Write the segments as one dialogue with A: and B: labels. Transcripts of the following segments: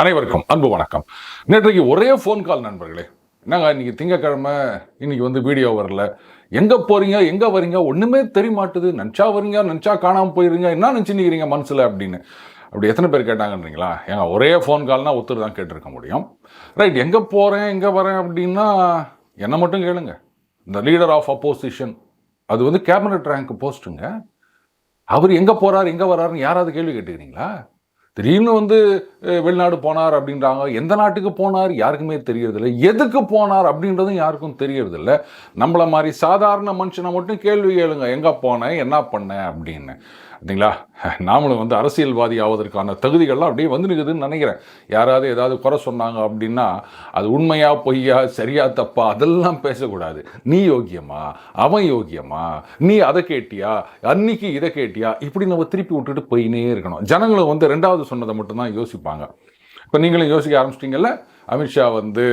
A: அனைவருக்கும் அன்பு வணக்கம். நேற்றைக்கு ஒரே ஃபோன் கால் நண்பர்களே. என்னங்க இன்றைக்கி திங்கக்கிழமை இன்றைக்கி வந்து வீடியோ வரல. எங்கே போகிறீங்க எங்கே வரீங்க ஒன்றுமே தெரிய மாட்டுது நினச்சா வரீங்க நினச்சா காணாமல் போயிருங்க என்ன நினச்சிருக்கீங்க மனசில் அப்படின்னு. அப்படி எத்தனை பேர் கேட்டாங்கன்றீங்களா? ஏங்க ஒரே ஃபோன் கால்னால் ஒத்துரு தான் கேட்டிருக்க முடியும். ரைட் எங்கே போகிறேன் எங்கே வரேன் அப்படின்னா என்னை மட்டும் கேளுங்க. இந்த லீடர் ஆஃப் அப்போசிஷன் அது வந்து கேபினட் ரேங்க் போஸ்ட்டுங்க அவர் எங்கே போகிறார் எங்கே வராருன்னு யாராவது கேள்வி கேட்டுக்கிறீங்களா? திடீர்னு வந்து வெளிநாடு போனார் அப்படின்றாங்க. எந்த நாட்டுக்கு போனார் யாருக்குமே தெரியறதில்ல. எதுக்கு போனார் அப்படின்றதும் யாருக்கும் தெரியறதில்ல. நம்மள மாதிரி சாதாரண மனுஷனை மட்டும் கேள்வி கேளுங்க. எங்க போனேன்? என்ன பண்ணேன்? அப்படின்னு. அப்படிங்களா நாமளும் வந்து அரசியல்வாதி ஆவதற்கான தகுதிகள்லாம் அப்படியே வந்து நிற்குதுன்னு நினைக்கிறேன். யாராவது ஏதாவது குறை சொன்னாங்க அப்படின்னா அது உண்மையா பொய்யா சரியா தப்பா அதெல்லாம் பேசக்கூடாது. நீ யோக்கியமா? அவன் யோக்கியமா? நீ அதை கேட்டியா? அன்னைக்கு இதை கேட்டியா? இப்படி நம்ம திருப்பி விட்டுட்டு போயினே இருக்கணும். ஜனங்களும் வந்து ரெண்டாவது சொன்னதை மட்டும்தான் யோசிப்பாங்க. இப்போ நீங்களும் யோசிக்க ஆரம்பிச்சிட்டிங்கல்ல? அமித்ஷா வந்து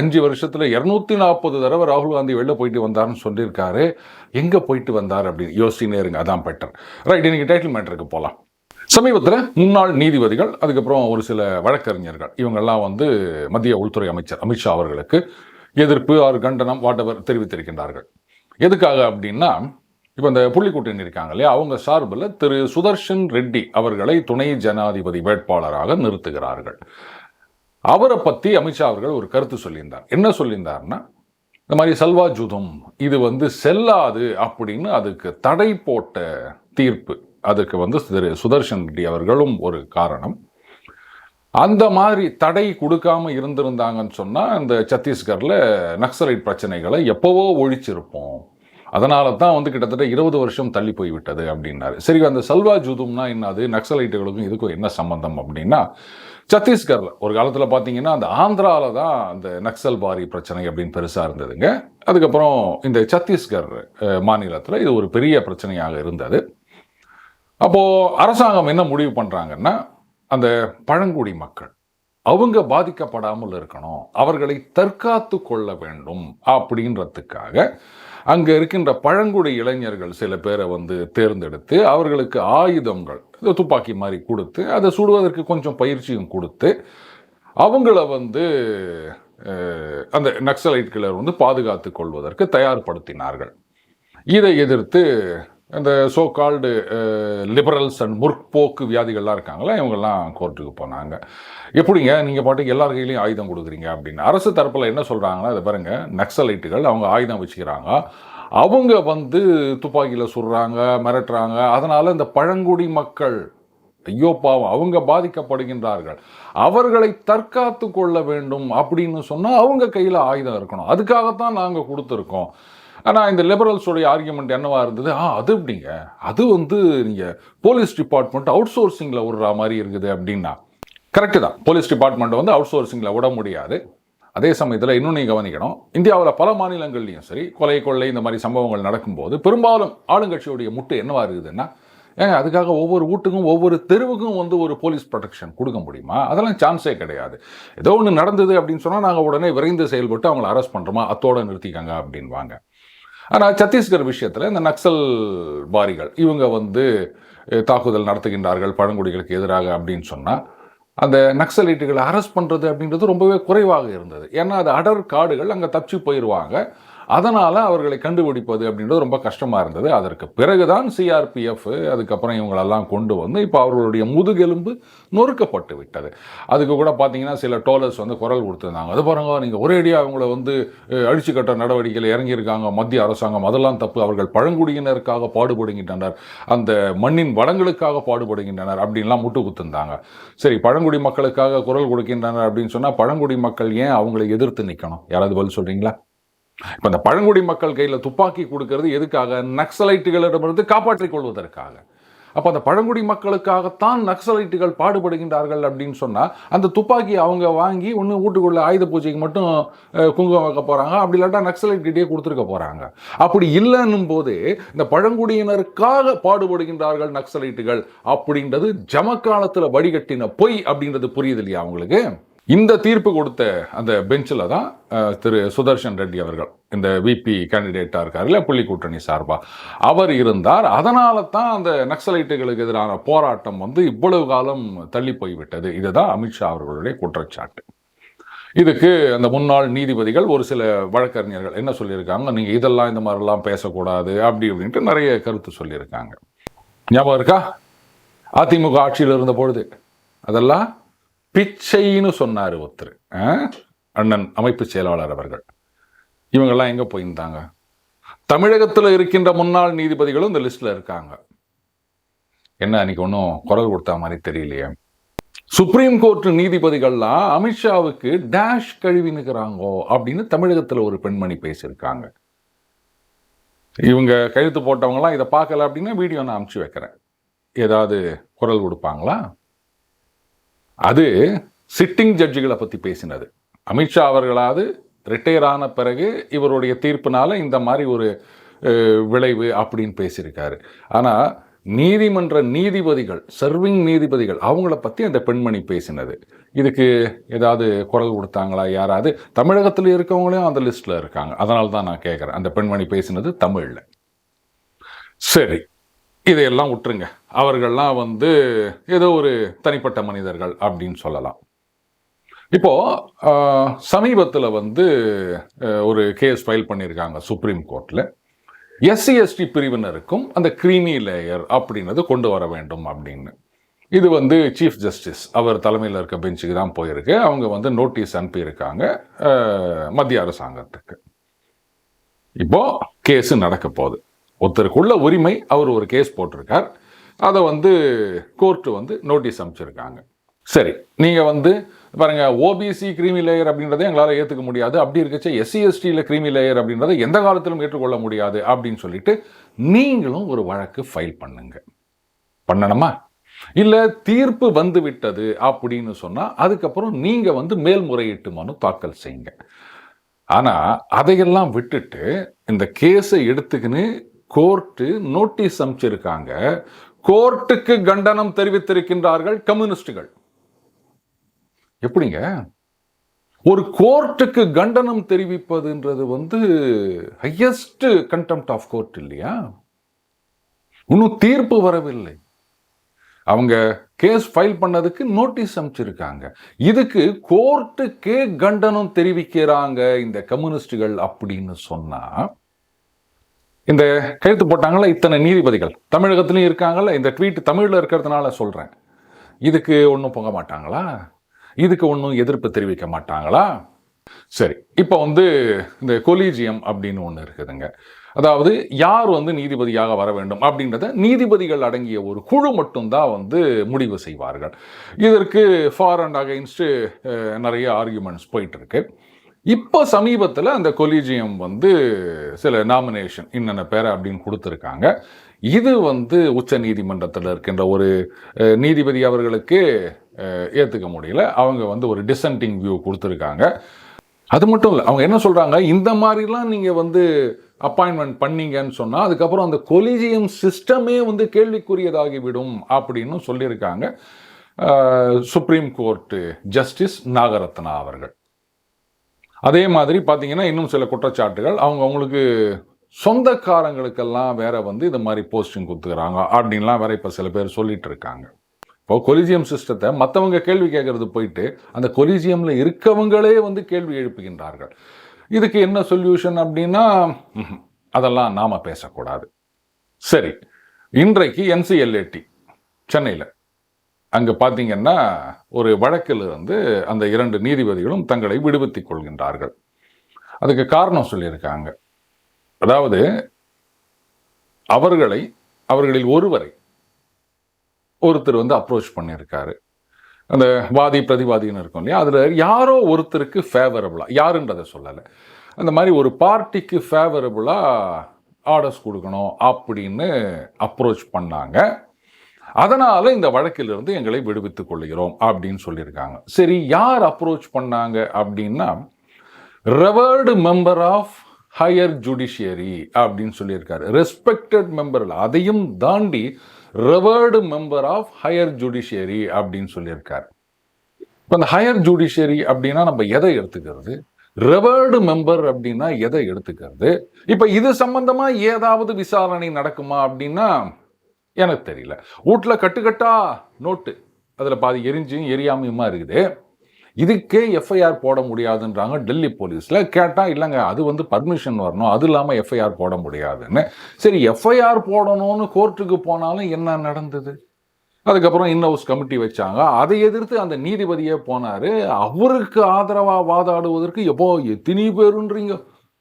A: அஞ்சு வருஷத்தில் இரநூத்தி நாற்பது தடவை ராகுல் காந்தி வெளில போயிட்டு வந்தாருன்னு சொல்லியிருக்காரு. எங்கே போயிட்டு வந்தார் அப்படின்னு யோசிச்சுனே இருங்க. அதான் பெட்டர் ரைட் இன்னைக்கு டைட்டில் மேட்டருக்கு போகலாம் சமீபத்தில் முன்னாள் நீதிபதிகள் அதுக்கப்புறம் ஒரு சில வழக்கறிஞர்கள் இவங்கெல்லாம் வந்து மத்திய உள்துறை அமைச்சர் அமித்ஷா அவர்களுக்கு எதிர்ப்பு ஆர் கண்டனம் வாட்டவர் தெரிவித்திருக்கின்றார்கள். எதுக்காக அப்படின்னா இப்போ இந்த புள்ளிக்கூட்டணி இருக்காங்க இல்லையா? அவங்க சார்பில் திரு சுதர்ஷன் ரெட்டி அவர்களை துணை ஜனாதிபதி வேட்பாளராக நிறுத்துகிறார்கள். அவரை பற்றி அமித்ஷா அவர்கள் ஒரு கருத்து சொல்லியிருந்தார். என்ன சொல்லியிருந்தார்னா இந்த மாதிரி சல்வா ஜூதம் இது வந்து செல்லாது அப்படின்னு அதுக்கு தடை போட்ட தீர்ப்பு அதுக்கு வந்து திரு சுதர்ஷன் ரெட்டி அவர்களும் ஒரு காரணம். அந்த மாதிரி தடை கொடுக்காம இருந்திருந்தாங்கன்னு சொன்னால் இந்த சத்தீஸ்கரில் நக்சலைட் பிரச்சனைகளை எப்போவோ ஒழிச்சிருப்போம். அதனால தான் வந்து கிட்டத்தட்ட இருபது வருஷம் தள்ளி போய்விட்டது அப்படின்னாரு. சரி அந்த சல்வா ஜூதும்னா என்னது? நக்சலைட்டுகளுக்கும் இதுக்கும் என்ன சம்பந்தம் அப்படின்னா சத்தீஸ்கரில் ஒரு காலத்தில் பார்த்தீங்கன்னா அந்த ஆந்திராவில் தான் அந்த நக்சல் பாரி பிரச்சனை அப்படின்னு பெருசாக இருந்ததுங்க. அதுக்கப்புறம் இந்த சத்தீஸ்கர் மாநிலத்தில் இது ஒரு பெரிய பிரச்சனையாக இருந்தது. அப்போது அரசாங்கம் என்ன முடிவு பண்ணுறாங்கன்னா அந்த பழங்குடி மக்கள் அவங்க பாதிக்கப்படாமல் இருக்கணும் அவர்களை தற்காத்து கொள்ள வேண்டும் அப்படின்றதுக்காக அங்கே இருக்கின்ற பழங்குடி இளைஞர்கள் சில பேரை வந்து தேர்ந்தெடுத்து அவர்களுக்கு ஆயுதங்கள் துப்பாக்கி மாதிரி கொடுத்து அதை சுடுவதற்கு கொஞ்சம் பயிற்சியும் கொடுத்து அவங்கள வந்து அந்த நக்சலைட் கிளர் வந்து பாதுகாத்து கொள்வதற்கு தயார்படுத்தினார்கள். இதை எதிர்த்து இந்த சோ கால்டு லிபரல்ஸ் அண்ட் முற்போக்கு வியாதிகள்லாம் இருக்காங்களா இவங்கெல்லாம் கோர்ட்டுக்கு போனாங்க. எப்படிங்க நீங்கள் பாட்டுக்கு எல்லார் கையிலையும் ஆயுதம் கொடுக்குறீங்க அப்படின்னு. அரசு தரப்பில் என்ன சொல்கிறாங்கன்னா அதை பாருங்க நக்சலைட்டுகள் அவங்க ஆயுதம் வச்சுக்கிறாங்க. அவங்க வந்து துப்பாக்கியில் சுடுறாங்க மிரட்டுறாங்க. அதனால் இந்த பழங்குடி மக்கள் ஐயோ பாவம் அவங்க பாதிக்கப்படுகின்றார்கள். அவர்களை தற்காத்து கொள்ள வேண்டும் அப்படின்னு சொன்னால் அவங்க கையில் ஆயுதம் இருக்கணும். அதுக்காகத்தான் நாங்கள் கொடுத்துருக்கோம். ஆனால் இந்த லிபரல்ஸோடைய ஆர்கியூமெண்ட் என்னவாக இருந்தது? ஆ அது எப்படிங்க? அது வந்து நீங்கள் போலீஸ் டிபார்ட்மெண்ட் அவுட் சோர்சிங்கில் விடுற மாதிரி இருக்குது அப்படின்னா. கரெக்டு தான். போலீஸ் டிபார்ட்மெண்ட்டை வந்து அவுட் சோர்சிங்கில் விட முடியாது. அதே சமயத்தில் இன்னும் நீங்கள் கவனிக்கணும். இந்தியாவில் பல மாநிலங்கள்லையும் சரி கொலை கொள்ளை இந்த மாதிரி சம்பவங்கள் நடக்கும்போது பெரும்பாலும் ஆளுங்கட்சியுடைய முட்டு என்னவாக இருக்குதுன்னா ஏங்க அதுக்காக ஒவ்வொரு வீட்டுக்கும் ஒவ்வொரு தெருவுக்கும் வந்து ஒரு போலீஸ் ப்ரொடெக்ஷன் கொடுக்க முடியுமா? அதெல்லாம் சான்ஸே கிடையாது. ஏதோ ஒன்று நடந்தது அப்படின்னு சொன்னால் நாங்கள் உடனே விரைந்து செயல்பட்டு அவங்கள அரெஸ்ட் பண்ணுறோமா அத்தோடு நிறுத்திக்கங்க அப்படின்வாங்க. ஆனால் சத்தீஸ்கர் விஷயத்தில் இந்த நக்சல் பாரிகள் இவங்க வந்து தாக்குதல் நடத்துகின்றார்கள் பழங்குடிகளுக்கு எதிராக அப்படின்னு சொன்னால் அந்த நக்சலைட்டுகளை அரெஸ்ட் பண்ணுறது அப்படின்றது ரொம்பவே குறைவாக இருந்தது. ஏன்னா அது அடர் காடுகள் அங்கே தப்பிச்சு போயிடுவாங்க அதனால் அவர்களை கண்டுபிடிப்பது அப்படின்றது ரொம்ப கஷ்டமாக இருந்தது. அதற்கு பிறகுதான் சிஆர்பிஎஃப் அதுக்கப்புறம் இவங்களெல்லாம் கொண்டு வந்து இப்போ அவர்களுடைய முதுகெலும்பு நொறுக்கப்பட்டு விட்டது. அதுக்கு கூட பார்த்தீங்கன்னா சில டோலர்ஸ் வந்து குரல் கொடுத்துருந்தாங்க. அது பாருங்க நீங்கள் ஒரேடியாக அவங்கள வந்து அழிச்சு கட்ட நடவடிக்கையில் இறங்கியிருக்காங்க. மத்திய அரசாங்கம் அதெல்லாம் தப்பு. அவர்கள் பழங்குடியினருக்காக பாடுபடுகின்றனர். அந்த மண்ணின் வளங்களுக்காக பாடுபடுகின்றனர். அப்படின்லாம் முட்டு குத்துருந்தாங்க சரி பழங்குடி மக்களுக்காக குரல் கொடுக்கின்றனர். அப்படின்னு சொன்னால் பழங்குடி மக்கள் ஏன் அவங்களை எதிர்த்து நிற்கணும் யாராவது பதில் சொல்கிறீங்களா இப்போ இந்த பழங்குடி மக்கள் கையில் துப்பாக்கி கொடுக்கறது எதுக்காக? நக்சலைட்டுகளிடமிருந்து காப்பாற்றிக் கொள்வதற்காக. அப்போ அந்த பழங்குடி மக்களுக்காகத்தான் நக்சலைட்டுகள் பாடுபடுகின்றார்கள் அப்படின்னு சொன்னால் அந்த துப்பாக்கி அவங்க வாங்கி ஒன்று வீட்டுக்குள்ள ஆயுத பூஜைக்கு மட்டும் குங்குமம் வைக்க போகிறாங்க அப்படி இல்லாட்டா நக்சலைட் கொடுத்துருக்க போகிறாங்க அப்படி இல்லைன்னும் போது இந்த பழங்குடியினருக்காக பாடுபடுகின்றார்கள் நக்சலைட்டுகள் அப்படின்றது ஜமக்காலத்தில் வடிகட்டின பொய் அப்படின்றது புரியுது இல்லையா அவங்களுக்கு இந்த தீர்ப்பு கொடுத்த அந்த பெஞ்சில் தான் திரு சுதர்ஷன் ரெட்டி அவர்கள் இந்த விபி கேண்டிடேட்டாக இருக்கார் இல்லை புள்ளி கூட்டணி சார்பாக அவர் இருந்தார். அதனால தான் அந்த நக்சலைட்டுகளுக்கு எதிரான போராட்டம் வந்து இவ்வளவு காலம் தள்ளி போய்விட்டது. இதுதான் அமித்ஷா அவர்களுடைய குற்றச்சாட்டு. இதுக்கு அந்த முன்னாள் நீதிபதிகள் ஒரு சில வழக்கறிஞர்கள் என்ன சொல்லியிருக்காங்க? நீங்கள் இதெல்லாம் இந்த மாதிரிலாம் பேசக்கூடாது அப்படி அப்படின்ட்டு நிறைய கருத்து சொல்லியிருக்காங்க. ஞாபகம் இருக்கா? அதிமுக ஆட்சியில் இருந்த பொழுது அதெல்லாம் பிச்சைன்னு சொன்னார் ஒருத்தர். ஆ? அண்ணன் அமைப்பு செயலாளர் அவர்கள். இவங்கெல்லாம் எங்கே போயிருந்தாங்க? தமிழகத்தில் இருக்கின்ற முன்னாள் நீதிபதிகளும் இந்த லிஸ்ட்டில் இருக்காங்க. என்ன அன்னைக்கு ஒன்றும் குரல் கொடுத்தா மாதிரி தெரியலையே. சுப்ரீம் கோர்ட் நீதிபதிகள்லாம் அமித்ஷாவுக்கு டேஷ் கழுவி நிற்கிறாங்கோ அப்படின்னு தமிழகத்தில் ஒரு பெண்மணி பேசியிருக்காங்க. இவங்க கழுத்து போட்டவங்கலாம் இதை பார்க்கல அப்படின்னா வீடியோ நான் அனுப்பிச்சு வைக்கிறேன். ஏதாவது குரல் கொடுப்பாங்களா? அது சிட்டிங் ஜட்ஜுகளை பற்றி பேசினது. அமித்ஷா அவர்களாவது ரிட்டையர் ஆன பிறகு இவருடைய தீர்ப்பினால் இந்த மாதிரி ஒரு விளைவு அப்படின்னு பேசியிருக்காரு. ஆனால் நீதிமன்ற நீதிபதிகள் சர்விங் நீதிபதிகள் அவங்கள பற்றி அந்த பெண்மணி பேசினது. இதுக்கு ஏதாவது குரல் கொடுத்தாங்களா யாராவது? தமிழகத்தில் இருக்கவங்களையும் அந்த லிஸ்ட்டில் இருக்காங்க. அதனால தான் நான் கேட்குறேன் அந்த பெண்மணி பேசினது தமிழில். சரி இதையெல்லாம் விட்டுருங்க. அவர்கள்லாம் வந்து ஏதோ ஒரு தனிப்பட்ட மனிதர்கள் அப்படின்னு சொல்லலாம். இப்போது சமீபத்தில் வந்து ஒரு கேஸ் ஃபைல் பண்ணியிருக்காங்க சுப்ரீம் கோர்ட்டில் எஸ்சி எஸ்டி பிரிவினருக்கும் அந்த கிரீமி லேயர் அப்படின்னது கொண்டு வர வேண்டும் அப்படின்னு. இது வந்து சீஃப் ஜஸ்டிஸ் அவர் தலைமையில் இருக்க பெஞ்சுக்கு தான் போயிருக்கு. அவங்க வந்து நோட்டீஸ் அனுப்பியிருக்காங்க மத்திய அரசாங்கத்துக்கு. இப்போ கேஸ் நடக்க போகுது. ஒருத்தருக்குள்ள உரிமை அவர் ஒரு கேஸ் போட்டிருக்கார். அதை வந்து கோர்ட்டு வந்து நோட்டீஸ் அனுப்பிச்சிருக்காங்க. சரி நீங்கள் வந்து பாருங்க ஓபிசி கிரீமி லேயர் அப்படின்றத எங்களால் ஏற்றுக்க முடியாது. அப்படி இருக்கச்சே எஸ்சி எஸ்டியில் கிரீமி லேயர் அப்படின்றத எந்த காலத்திலும் ஏற்றுக்கொள்ள முடியாது அப்படின்னு சொல்லிட்டு நீங்களும் ஒரு வழக்கு ஃபைல் பண்ணுங்க. பண்ணணுமா? இல்லை தீர்ப்பு வந்து விட்டது அப்படின்னு சொன்னால் அதுக்கப்புறம் நீங்கள் வந்து மேல்முறையீட்டு மனு தாக்கல் செய்யுங்க. ஆனால் அதையெல்லாம் விட்டுட்டு இந்த கேஸை எடுத்துக்கின்னு கோர்ட்டு நோட்டீஸ் அனுப்பிச்சிருக்காங்க. கோர்ட்டுக்கு கண்டனம் தெரிவித்திருக்கின்றார்கள் கம்யூனிஸ்டுகள். எப்படிங்க? ஒரு கோர்ட்டுக்கு கண்டனம் தெரிவிப்பதுன்றது வந்து ஹையஸ்ட் கண்டெம்ட் ஆஃப் கோர்ட் இல்லையா? இன்னும் தீர்ப்பு வரவில்லை. அவங்க கேஸ் ஃபைல் பண்ணதுக்கு நோட்டீஸ் அனுப்பிச்சிருக்காங்க. இதுக்கு கோர்ட்டுக்கே கண்டனம் தெரிவிக்கிறாங்க இந்த கம்யூனிஸ்டுகள் அப்படின்னு சொன்னா இந்த கையெழுத்து போட்டாங்களா இத்தனை நீதிபதிகள். தமிழகத்திலையும் இருக்காங்கல்ல இந்த ட்வீட் தமிழில் இருக்கிறதுனால சொல்கிறேன் இதுக்கு ஒன்றும் போக மாட்டாங்களா? இதுக்கு ஒன்றும் எதிர்ப்பு தெரிவிக்க மாட்டாங்களா? சரி இப்போ வந்து இந்த கொலீஜியம் அப்படின்னு ஒன்று இருக்குதுங்க. அதாவது யார் வந்து நீதிபதியாக வர வேண்டும் அப்படின்றத நீதிபதிகள் அடங்கிய ஒரு குழு மட்டும்தான் வந்து முடிவு செய்வார்கள். இதற்கு ஃபார் அண்ட் அகைன்ஸ்டு நிறைய ஆர்கியூமெண்ட்ஸ் போயிட்டுருக்கு இப்போ சமீபத்தில் அந்த கொலீஜியம் வந்து சில நாமினேஷன் இன்னென்ன பேரை அப்படின்னு கொடுத்துருக்காங்க. இது வந்து உச்ச நீதிமன்றத்தில் இருக்கின்ற ஒரு நீதிபதி அவர்களுக்கு ஏற்றுக்க முடியல. அவங்க வந்து ஒரு டிசன்டிங் வியூ கொடுத்துருக்காங்க. அது மட்டும் இல்லை அவங்க என்ன சொல்கிறாங்க இந்த மாதிரிலாம் நீங்கள் வந்து அப்பாயின்மெண்ட் பண்ணீங்கன்னு சொன்னால் அதுக்கப்புறம் அந்த கொலிஜியம் சிஸ்டமே வந்து கேள்விக்குரியதாகிவிடும் அப்படின்னு சொல்லியிருக்காங்க. சுப்ரீம் கோர்ட்டு ஜஸ்டிஸ் நாகரத்னா அவர்கள். அதே மாதிரி பார்த்தீங்கன்னா இன்னும் சில குற்றச்சாட்டுகள். அவங்க அவங்களுக்கு சொந்தக்காரங்களுக்கெல்லாம் வேற வந்து இந்த மாதிரி போஸ்டிங் கொடுத்துக்கிறாங்க அப்படின்லாம் வேற இப்போ சில பேர் சொல்லிட்டு இருக்காங்க. இப்போ கொலிஜியம் சிஸ்டத்தை மற்றவங்க கேள்வி கேட்கறது போயிட்டு அந்த கொலிஜியமில் இருக்கவங்களே வந்து கேள்வி எழுப்புகின்றார்கள். இதுக்கு என்ன சொல்யூஷன் அப்படின்னா அதெல்லாம் நாம் பேசக்கூடாது. சரி இன்றைக்கு என்சிஎல்ஏடி சென்னையில். அங்கே பார்த்தீங்கன்னா ஒரு வழக்கில் இருந்து அந்த இரண்டு நீதிபதிகளும் தங்களை விடுவித்துக் கொள்கின்றார்கள். அதுக்கு காரணம் சொல்லியிருக்காங்க. அதாவது அவர்களை அவர்களில் ஒருவரை ஒருத்தர் வந்து அப்ரோச் பண்ணியிருக்காரு. அந்த வாதி பிரதிவாதின்னு இருக்கும் இல்லையா? அதில் யாரோ ஒருத்தருக்கு ஃபேவரபுளாக யாருன்றதை சொல்லலை. அந்த மாதிரி ஒரு பார்ட்டிக்கு ஃபேவரபுளாக ஆர்டர்ஸ் கொடுக்கணும் அப்படின்னு அப்ரோச் பண்ணாங்க. அதனால் இந்த வழக்கிலிருந்து எங்களை விடுவித்துக் கொள்கிறோம் அப்படின்னு சொல்லியிருக்காங்க. சரி யார் அப்ரோச் பண்ணாங்க அப்படின்னா revered member of higher judiciary அப்படின்னு சொல்லியிருக்காரு. ரெஸ்பெக்டட் மெம்பர் அதையும் தாண்டி revered member of higher judiciary அப்படின்னு சொல்லியிருக்காரு. இப்போ இந்த ஹையர் ஜுடிஷியரி அப்படின்னா நம்ம எதை எடுத்துக்கிறது? ரெவர்டு மெம்பர் அப்படின்னா எதை எடுத்துக்கிறது? இப்போ இது சம்பந்தமா ஏதாவது விசாரணை நடக்குமா அப்படின்னா எனக்கு தெரியல. வீட்டில் கட்டுக்கட்டா நோட்டு. அதில் பாதி எரிஞ்சும் எரியாமையுமா இருக்குது. இதுக்கே எஃப்ஐஆர் போட முடியாதுன்றாங்க டெல்லி போலீஸில். கேட்டால் இல்லைங்க அது வந்து பர்மிஷன் வரணும். அது இல்லாமல் எஃப்ஐஆர் போட முடியாதுன்னு. சரி எஃப்ஐஆர் போடணும்னு கோர்ட்டுக்கு போனாலும் என்ன நடந்தது? அதுக்கப்புறம் இன்னவுஸ் கமிட்டி வச்சாங்க. அதை எதிர்த்து அந்த நீதிபதியே போனார். அவருக்கு ஆதரவாக வாதாடுவதற்கு எப்போ எத்தனை பேருன்றீங்க?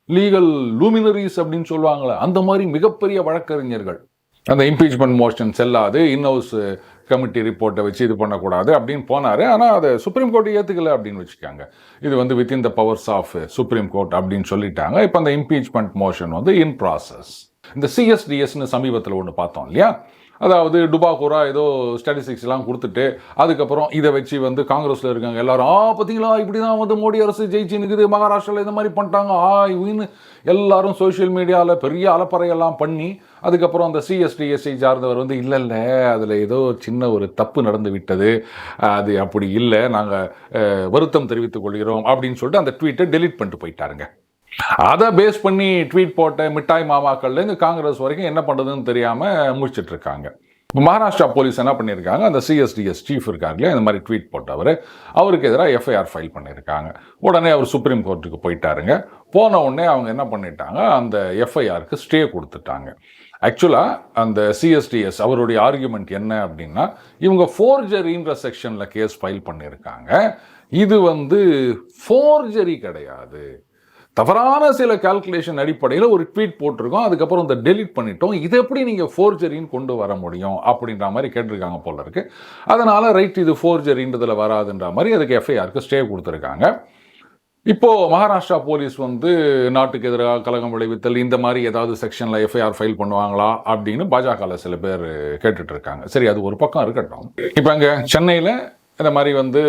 A: லீகல் லூமினரிஸ் அப்படின்னு சொல்லுவாங்களே அந்த மாதிரி மிகப்பெரிய வழக்கறிஞர்கள். அந்த இம்பீச்மெண்ட் மோஷன் செல்லாது இன்ஹவுஸ் கமிட்டி ரிப்போர்ட்டை வச்சு இது பண்ணக்கூடாது அப்படின்னு போனார். ஆனால் அதை சுப்ரீம் கோர்ட் ஏற்றுக்கல அப்படின்னு வச்சுக்காங்க. இது வந்து within the powers of supreme court அப்படின்னு சொல்லிட்டாங்க. இப்போ அந்த இம்பீச்மெண்ட் மோஷன் வந்து இன் ப்ராசஸ் இந்த சிஎஸ்டிஎஸ்னு சமீபத்தில் ஒன்று பார்த்தோம் இல்லையா? அதாவது டுபாகூரா ஏதோ ஸ்டாட்டிஸ்டிக்ஸ்லாம் கொடுத்துட்டு அதுக்கப்புறம் இதை வச்சு வந்து காங்கிரஸில் இருக்காங்க எல்லாரும் ஆ பார்த்தீங்களா? இப்படி தான் வந்து மோடி அரசு ஜெயிச்சு நிற்குது மகாராஷ்டிராவில் இந்த மாதிரி பண்ணிட்டாங்க. ஆ இவன்னு எல்லாரும் சோஷியல் மீடியாவில் பெரிய அலப்பறையெல்லாம் பண்ணி அதுக்கப்புறம் அந்த சிஎஸ்டிஎஸ்ஐ சார்ந்தவர் வந்து இல்லை இல்லை அதில் ஏதோ சின்ன ஒரு தப்பு நடந்து விட்டது. அது அப்படி இல்லை. நாங்கள் வருத்தம் தெரிவித்துக் கொள்கிறோம். அப்படின்னு சொல்லிட்டு அந்த ட்வீட்டை டெலீட் பண்ணிட்டு போயிட்டாருங்க. அதை பேஸ் பண்ணி ட்வீட் போட்ட மிட்டாய் மாமாக்கள்லேருந்து காங்கிரஸ் வரைக்கும் என்ன பண்ணுறதுன்னு தெரியாமல் முடிச்சிட்டு இருக்காங்க. இப்போ மகாராஷ்டிரா போலீஸ் என்ன பண்ணியிருக்காங்க அந்த சிஎஸ்டிஎஸ் சீஃப் இருக்கார் இல்லையா? இந்த மாதிரி ட்வீட் போட்டவர். அவருக்கு எதிராக எஃப்ஐஆர் ஃபைல் பண்ணியிருக்காங்க உடனே அவர் சுப்ரீம் கோர்ட்டுக்கு போயிட்டாருங்க. போன உடனே அவங்க என்ன பண்ணிட்டாங்க? அந்த எஃப்ஐஆருக்கு ஸ்டே கொடுத்துட்டாங்க. ஆக்சுவலாக அந்த சிஎஸ்டிஎஸ் அவருடைய ஆர்குமெண்ட் என்ன அப்படின்னா இவங்க ஃபோர்ஜரின்ற செக்ஷனில் கேஸ் ஃபைல் பண்ணியிருக்காங்க இது வந்து ஃபோர்ஜரி கிடையாது. தவறான சில கால்குலேஷன் அடிப்படையில் ஒரு ட்வீட் போட்டிருக்கோம் அதுக்கப்புறம் இந்த டெலிட் பண்ணிட்டோம். இது எப்படி நீங்கள் ஃபோர்ஜரின்னு கொண்டு வர முடியும் அப்படின்ற மாதிரி கேட்டிருக்காங்க போல இருக்கு. அதனால் ரைட் இது ஃபோர்ஜரின்றதில் வராதுன்ற மாதிரி அதுக்கு எஃப்ஐஆருக்கு ஸ்டே கொடுத்துருக்காங்க. இப்போது மகாராஷ்டிரா போலீஸ் வந்து நாட்டுக்கு எதிராக கலகம் விளைவித்தல் இந்த மாதிரி ஏதாவது செக்ஷனில் எஃப்ஐஆர் ஃபைல் பண்ணுவாங்களா அப்படின்னு பாஜகவில் சில பேர் கேட்டுட்டு இருக்காங்க சரி அது ஒரு பக்கம் இருக்கட்டும். இப்போ அங்கே சென்னையில் இந்த மாதிரி வந்து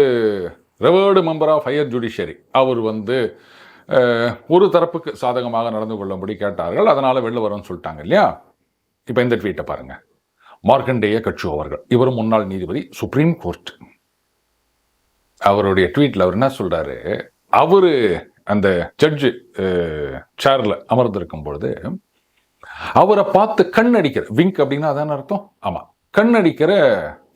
A: revered member of higher judiciary அவர் வந்து ஒரு தரப்புக்கு சாதகமாக நடந்து கொள்ளும்படி கேட்டார்கள். அதனால் வெளில வரும்னு சொல்லிட்டாங்க இல்லையா? இப்போ இந்த ட்வீட்டை பாருங்க. மார்க்கண்டேய கட்சு அவர்கள் இவரும் முன்னாள் நீதிபதி சுப்ரீம் கோர்ட் அவருடைய ட்வீட்டில் அவர் என்ன சொல்றாரு? அவர் அந்த ஜட்ஜு சேர்ல அமர்ந்திருக்கும் பொழுது அவரை பார்த்து கண்ணடிக்கிற விங்க் அப்படின்னா அதான அர்த்தம்? ஆமாம் கண்ணடிக்கிற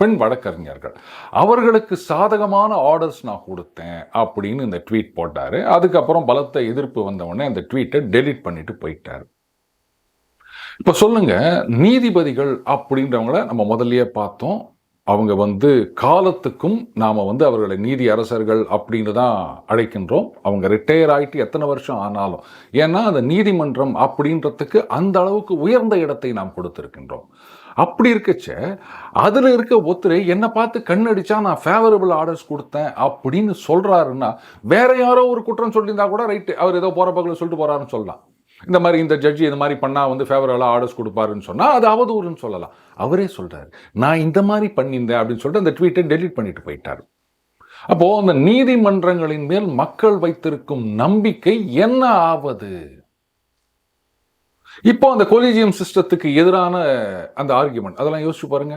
A: பெண் வழக்கறிஞர்கள். அவர்களுக்கு சாதகமான ஆர்டர்ஸ் நான் கொடுத்தேன் அப்படின்னு இந்த ட்வீட் போட்டார். அதுக்கப்புறம் பலத்த எதிர்ப்பு வந்தவுடனே அந்த ட்வீட்டை டெலீட் பண்ணிட்டு போயிட்டார். இப்போ சொல்லுங்க நீதிபதிகள் அப்படின்றவங்கள நம்ம முதல்லயே பார்த்தோம். அவங்க வந்து காலத்துக்கும் நாம் வந்து அவர்களை நீதி அரசர்கள் அப்படின்னு தான் அழைக்கின்றோம். அவங்க ரிட்டையர் ஆகிட்டு எத்தனை வருஷம் ஆனாலும். ஏன்னா அந்த நீதிமன்றம் அப்படின்றதுக்கு அந்த அளவுக்கு உயர்ந்த இடத்தை நாம் கொடுத்திருக்கின்றோம். அப்படி இருக்கச்ச அதில் இருக்க ஒருத்தர் என்னை பார்த்து கண்ணடிச்சா நான் ஃபேவரபிள் ஆர்டர்ஸ் கொடுத்தேன் அப்படின்னு சொல்கிறாருன்னா வேற யாரோ ஒரு குற்றம் சொல்லியிருந்தா கூட ரைட்டு அவர் ஏதோ போகிற பக்கத்தில் சொல்லிட்டு போகிறாருன்னு சொல்லலாம். இந்த மாதிரி இந்த ஜட்ஜி இந்த மாதிரி பண்ணால் வந்து ஃபேவரபிளாக ஆர்டர்ஸ் கொடுப்பாருன்னு சொன்னால் அது அவதூறுன்னு சொல்லலாம். அவரே சொல்கிறாரு நான் இந்த மாதிரி பண்ணியிருந்தேன் அப்படின்னு சொல்லிட்டு அந்த ட்வீட்டை டெலீட் பண்ணிட்டு போயிட்டார். அப்போது அந்த நீதிமன்றங்களின் மேல் மக்கள் வைத்திருக்கும் நம்பிக்கை என்ன ஆவது? இப்போ அந்த கொலிஜியம் சிஸ்டத்துக்கு எதிரான அந்த ஆர்கியூமெண்ட் அதெல்லாம் யோசிச்சு பாருங்க.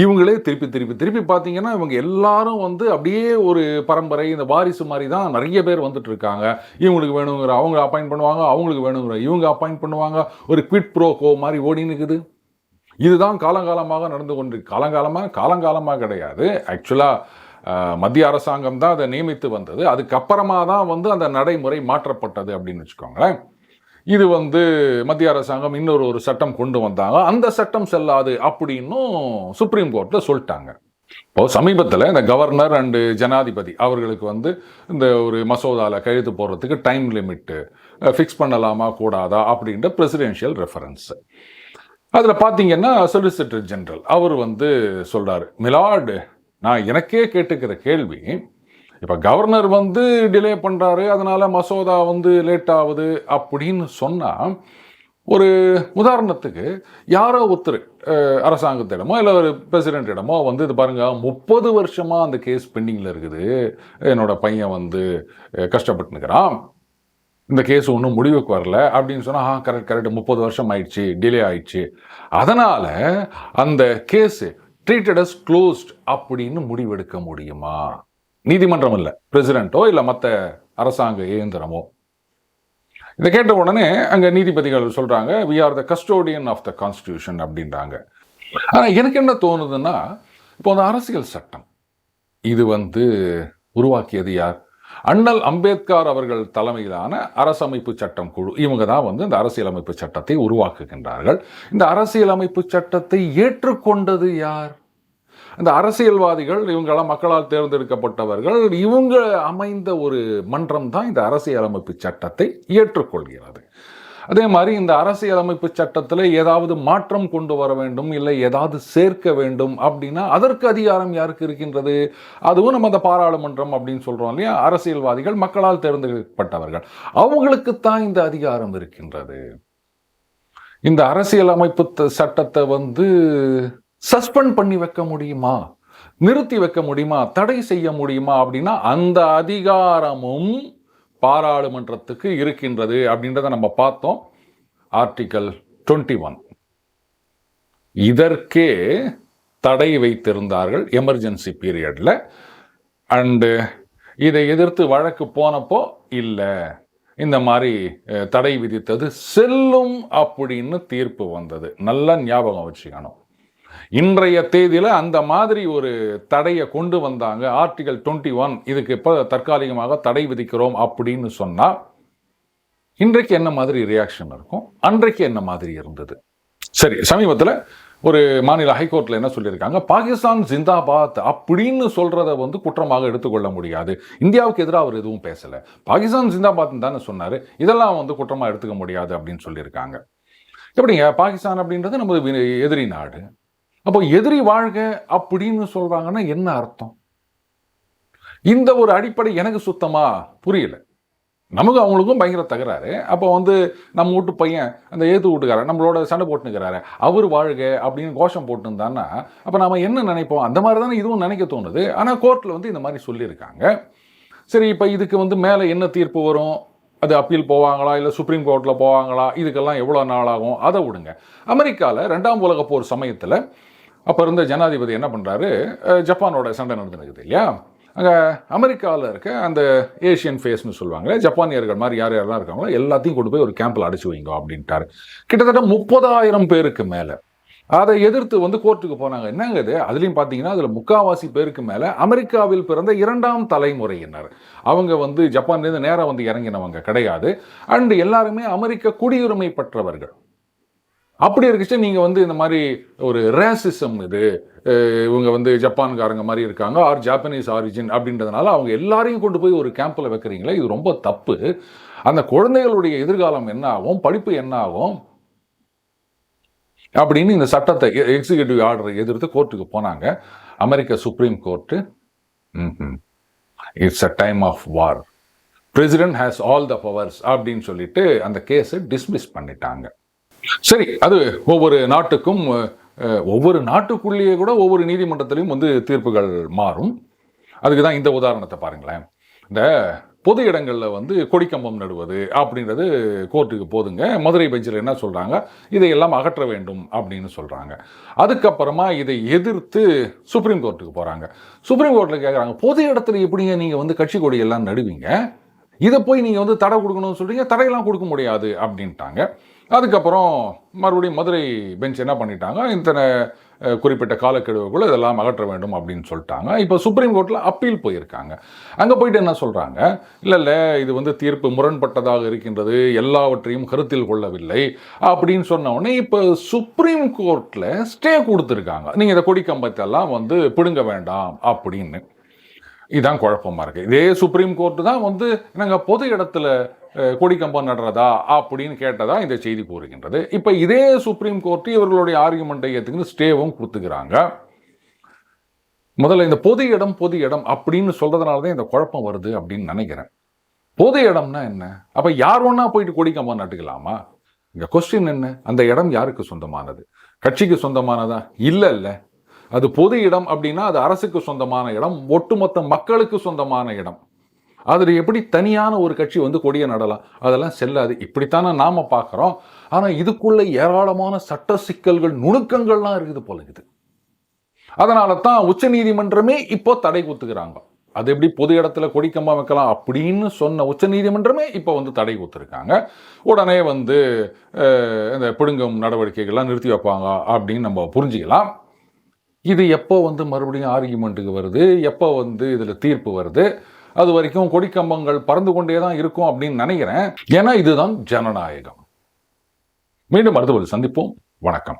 A: இவங்களே திருப்பி திருப்பி திருப்பி பார்த்தீங்கன்னா இவங்க எல்லாரும் வந்து அப்படியே ஒரு பரம்பரை இந்த வாரிசு மாதிரி தான் நிறைய பேர் வந்துட்டு இருக்காங்க. இவங்களுக்கு வேணுங்கிற அவங்க அப்பாயிண்ட் பண்ணுவாங்க அவங்களுக்கு வேணுங்கிற இவங்க அப்பாயிண்ட் பண்ணுவாங்க. ஒரு குவிட் ப்ரோகோ மாதிரி ஓடின்னு இருக்குது இதுதான் காலங்காலமாக நடந்து கொண்டு காலங்காலமாக காலங்காலமாக கிடையாது. ஆக்சுவலாக மத்திய அரசாங்கம் தான் அதை நியமித்து வந்தது. அதுக்கப்புறமா தான் வந்து அந்த நடைமுறை மாற்றப்பட்டது அப்படின்னு வச்சுக்கோங்களேன். இது வந்து மத்திய அரசாங்கம் இன்னொரு ஒரு சட்டம் கொண்டு வந்தாங்க. அந்த சட்டம் செல்லாது அப்படின்னும் சுப்ரீம் கோர்ட்டில் சொல்லிட்டாங்க. இப்போ சமீபத்தில் இந்த கவர்னர் அண்டு ஜனாதிபதி அவர்களுக்கு வந்து இந்த ஒரு மசோதாவில் கழுத்து போடுறதுக்கு டைம் லிமிட்டு ஃபிக்ஸ் பண்ணலாமா கூடாதா அப்படின்ற பிரசிடென்ஷியல் ரெஃபரன்ஸ் அதில் பார்த்தீங்கன்னா சொலிசிட்டர் ஜெனரல் அவர் வந்து சொல்கிறார் மிலார்டு நான் எனக்கே கேட்டுக்கிற கேள்வி இப்போ கவர்னர் வந்து டிலே பண்ணுறாரு அதனால் மசோதா வந்து லேட் ஆகுது அப்படின்னு சொன்னால் ஒரு உதாரணத்துக்கு யாரோ ஒருத்தர் அரசாங்கத்திடமோ இல்லை ஒரு பிரசிடென்ட்டிடமோ வந்து இது பாருங்க முப்பது வருஷமாக அந்த கேஸ் பெண்டிங்கில் இருக்குது. என்னோடய பையன் வந்து கஷ்டப்பட்டுனுக்கிறான். இந்த கேஸ் ஒன்றும் முடிவுக்கு வரல அப்படின்னு சொன்னால் ஆ கரெக்ட் கரெக்ட் முப்பது வருஷம் ஆயிடுச்சு டிலே ஆயிடுச்சு. அதனால் அந்த கேஸு ட்ரீட்டட் அஸ் க்ளோஸ்ட் அப்படின்னு முடிவெடுக்க முடியுமா? நீதிமன்றம் இல்லை. பிரசிடென்ட்டோ இல்லை மற்ற அரசாங்க இயந்திரமோ? இதை கேட்ட உடனே அங்கே நீதிபதிகள் சொல்கிறாங்க we are the custodian of the constitution அப்படின்றாங்க. ஆனால் எனக்கு என்ன தோணுதுன்னா இப்போ அந்த அரசியல் சட்டம் இது வந்து உருவாக்கியது யார்? அண்ணல் அம்பேத்கர் அவர்கள் தலைமையிலான அரசமைப்பு சட்டம் குழு இவங்க தான் வந்து இந்த அரசியலமைப்பு சட்டத்தை உருவாக்குகின்றார்கள். இந்த அரசியலமைப்பு சட்டத்தை ஏற்றுக்கொண்டது யார்? இந்த அரசியல்வாதிகள் இவங்களாம் மக்களால் தேர்ந்தெடுக்கப்பட்டவர்கள் இவங்க அமைந்த ஒரு மன்றம் தான் இந்த அரசியலமைப்பு சட்டத்தை ஏற்றுக்கொள்கிறது. அதே மாதிரி இந்த அரசியலமைப்பு சட்டத்தில் ஏதாவது மாற்றம் கொண்டு வர வேண்டும் இல்லை ஏதாவது சேர்க்க வேண்டும் அப்படின்னா அதற்கு அதிகாரம் யாருக்கு இருக்கின்றது? அதுவும் நம்ம அந்த பாராளுமன்றம் அப்படின்னு சொல்கிறோம் இல்லையா? அரசியல்வாதிகள் மக்களால் தேர்ந்தெடுக்கப்பட்டவர்கள். அவங்களுக்குத்தான் இந்த அதிகாரம் இருக்கின்றது. இந்த அரசியலமைப்பு த- சட்டத்தை வந்து சஸ்பெண்ட் பண்ணி வைக்க முடியுமா? நிறுத்தி வைக்க முடியுமா? தடை செய்ய முடியுமா? அப்படின்னா அந்த அதிகாரமும் பாராளுமன்றத்துக்கு இருக்கின்றது அப்படின்றத நம்ம பார்த்தோம். Article twenty one. இதற்கே தடை வைத்திருந்தார்கள் எமர்ஜென்சி பீரியடில். அண்டு இதை எதிர்த்து வழக்கு போனப்போ இல்லை இந்த மாதிரி தடை விதித்தது செல்லும் அப்படின்னு தீர்ப்பு வந்தது. நல்ல ஞாபகம் வச்சுக்கணும். இன்றைய தேதியில் அந்த மாதிரி ஒரு தடையை கொண்டு வந்தாங்க. ஆர்டிகல் 21 ஒன் இதுக்கு இப்போ தற்காலிகமாக தடை விதிக்கிறோம் அப்படின்னு சொன்னால் இன்றைக்கு என்ன மாதிரி ரியாக்ஷன் இருக்கும்? அன்றைக்கு என்ன மாதிரி இருந்தது? சரி சமீபத்தில் ஒரு மாநில ஹைகோர்ட்டில் என்ன சொல்லியிருக்காங்க? பாகிஸ்தான் ஜிந்தாபாத் அப்படின்னு சொல்கிறத வந்து குற்றமாக எடுத்துக்கொள்ள முடியாது. இந்தியாவுக்கு எதிராக அவர் எதுவும் பேசலை. பாகிஸ்தான் ஜிந்தாபாத்னு தானே சொன்னார். இதெல்லாம் வந்து குற்றமாக எடுத்துக்க முடியாது அப்படின்னு சொல்லியிருக்காங்க. எப்படிங்க? பாகிஸ்தான் அப்படின்றது நமது எதிரி நாடு. அப்போ எதிரி வாழ்க அப்படின்னு சொல்கிறாங்கன்னா என்ன அர்த்தம்? இந்த ஒரு அடிப்படை எனக்கு சுத்தமாக புரியல. நமக்கு அவங்களுக்கும் பயங்கர தகராறு. அப்போ வந்து நம்ம வீட்டு பையன் அந்த ஏத்து வீட்டுக்காரன் நம்மளோட சண்டை போட்டுனுக்கிறாரு அவர் வாழ்க அப்படின்னு கோஷம் போட்டுருந்தான்னா அப்போ நாம் என்ன நினைப்போம்? அந்த மாதிரி தானே இதுவும் நினைக்க தோணுது. ஆனால் கோர்ட்டில் வந்து இந்த மாதிரி சொல்லியிருக்காங்க. சரி இப்போ இதுக்கு வந்து மேலே என்ன தீர்ப்பு வரும்? அது அப்பீல் போவாங்களா? இல்லை சுப்ரீம் கோர்ட்டில் போவாங்களா? இதுக்கெல்லாம் எவ்வளோ நாள் ஆகும் அதை விடுங்க. அமெரிக்காவில் ரெண்டாம் உலக போர் சமயத்தில் அப்போ இருந்த ஜனாதிபதி என்ன பண்ணுறாரு ஜப்பானோட சண்டை நடந்துருக்குது இல்லையா? அங்கே அமெரிக்காவில் இருக்க அந்த ஏஷியன் ஃபேஸ்னு சொல்லுவாங்க ஜப்பானியர்கள் மாதிரி யார் யாரெல்லாம் இருக்காங்களோ எல்லாத்தையும் கொண்டு போய் ஒரு கேம்பில் அடிச்சு வைங்க அப்படின்ட்டாரு. கிட்டத்தட்ட முப்பதாயிரம் பேருக்கு மேலே. அதை எதிர்த்து வந்து கோர்ட்டுக்கு போனாங்க. என்னங்க இது? அதுலேயும் பார்த்தீங்கன்னா அதில் முக்காவாசி பேருக்கு மேலே அமெரிக்காவில் பிறந்த இரண்டாம் தலைமுறையினர். அவங்க வந்து ஜப்பான்லேருந்து நேராக வந்து இறங்கினவங்க கிடையாது. அண்ட் எல்லாருமே அமெரிக்க குடியுரிமை பெற்றவர்கள். அப்படி இருக்குச்சு நீங்கள் வந்து இந்த மாதிரி ஒரு ரேசிசம் இது இவங்க வந்து ஜப்பான்காரங்க மாதிரி இருக்காங்க ஆர் ஜாப்பனீஸ் ஆரிஜின் அப்படின்றதுனால அவங்க எல்லாரையும் கொண்டு போய் ஒரு கேம்பில் வைக்கிறீங்களே இது ரொம்ப தப்பு. அந்த குழந்தைகளுடைய எதிர்காலம் என்ன ஆகும் படிப்பு என்ன ஆகும் அப்படின்னு இந்த சட்டத்தை எக்ஸிகியூட்டிவ் ஆர்டரை எதிர்த்து கோர்ட்டுக்கு போனாங்க. அமெரிக்க supreme court it's a time of war president has all the powers அப்படின்னு சொல்லிட்டு அந்த கேஸை டிஸ்மிஸ் பண்ணிட்டாங்க. சரி அது ஒவ்வொரு நாட்டுக்கும் ஒவ்வொரு நாட்டுக்குள்ளேயே கூட ஒவ்வொரு நீதிமன்றத்திலையும் வந்து தீர்ப்புகள் மாறும். அதுக்கு தான் இந்த உதாரணத்தை பாருங்களேன். இந்த பொது இடங்களில் வந்து கொடிக்கம்பம் நடுவது அப்படின்றது கோர்ட்டுக்கு போதுங்க. மதுரை பெஞ்சில் என்ன சொல்கிறாங்க இதையெல்லாம் அகற்ற வேண்டும் அப்படின்னு சொல்கிறாங்க அதுக்கப்புறமா இதை எதிர்த்து சுப்ரீம் கோர்ட்டுக்கு போகிறாங்க சுப்ரீம் கோர்ட்டில் கேட்குறாங்க பொது இடத்துல எப்படிங்க நீங்கள் வந்து கட்சி கொடியெல்லாம் நடுவீங்க? இதை போய் நீங்கள் வந்து தடை கொடுக்கணும்னு சொல்கிறீங்க தடையெல்லாம் கொடுக்க முடியாது அப்படின்ட்டாங்க. அதுக்கப்புறம் மறுபடியும் மதுரை பெஞ்ச் என்ன பண்ணிட்டாங்க? இத்தனை குறிப்பிட்ட காலக்கெடுவுக்குள்ள இதெல்லாம் அகற்ற வேண்டும் அப்படின்னு சொல்லிட்டாங்க. இப்போ சுப்ரீம் கோர்ட்டில் அப்பீல் போயிருக்காங்க. அங்கே போயிட்டு என்ன சொல்கிறாங்க இல்லை இல்லை இது வந்து தீர்ப்பு முரண்பட்டதாக இருக்கின்றது. எல்லாவற்றையும் கருத்தில் கொள்ளவில்லை. அப்படின்னு சொன்ன உடனே இப்போ சுப்ரீம் கோர்ட்டில் ஸ்டே கொடுத்துருக்காங்க. நீங்கள் இந்த கொடிக்கம்பத்தெல்லாம் வந்து பிடுங்க வேண்டாம் அப்படின்னு. இதுதான் குழப்பமாக இருக்குது இதே சுப்ரீம் கோர்ட்டு தான் வந்து நாங்கள் பொது இடத்துல கொடிக்கம்பம் நடுறதா அப்படின்னு கேட்டதா இந்த செய்தி கூறுகின்றது. இப்போ இதே சுப்ரீம் கோர்ட்டு இவர்களுடைய ஆர்குமெண்ட்டை ஏற்றுக்கின்னு ஸ்டேவும் கொடுத்துக்கிறாங்க. முதல்ல இந்த பொது இடம் பொது இடம் அப்படின்னு சொல்கிறதுனால தான் இந்த குழப்பம் வருது அப்படின்னு நினைக்கிறேன். பொது இடம்னா என்ன? அப்போ யார் ஒன்றா போயிட்டு கொடிக்கம்பம் நட்டுக்கலாமா? இங்கே கொஸ்டின் என்ன? அந்த இடம் யாருக்கு சொந்தமானது? கட்சிக்கு சொந்தமானதா? இல்லை இல்லை அது பொது இடம் அப்படின்னா அது அரசுக்கு சொந்தமான இடம் ஒட்டுமொத்த மக்களுக்கு சொந்தமான இடம். அதில் எப்படி தனியான ஒரு கட்சி வந்து கொடியை நடலாம்? அதெல்லாம் செல்லாது. இப்படித்தானே நாம் பார்க்குறோம். ஆனால் இதுக்குள்ளே ஏராளமான சட்ட சிக்கல்கள் நுணுக்கங்கள்லாம் இருக்குது போல இது அதனால தான் உச்ச நீதிமன்றமே இப்போ தடை குத்துக்கிறாங்க. அது எப்படி பொது இடத்துல கொடிக்கம்பம் வைக்கலாம் அப்படின்னு சொன்ன உச்சநீதிமன்றமே இப்போ வந்து தடை கொடுத்துருக்காங்க உடனே வந்து இந்த பிடுங்கும் நடவடிக்கைகள்லாம் நிறுத்தி வைப்பாங்க அப்படின்னு நம்ம புரிஞ்சுக்கலாம். இது எப்போ வந்து மறுபடியும் ஆர்கியூமெண்ட்டுக்கு வருது? எப்போ வந்து இதில் தீர்ப்பு வருது? அது வரைக்கும் கொடிக்கம்பங்கள் பறந்து கொண்டே தான் இருக்கும் அப்படின்னு நினைக்கிறேன். ஏன்னா இதுதான் ஜனநாயகம். மீண்டும் அடுத்த ஒரு சந்திப்போம். வணக்கம்.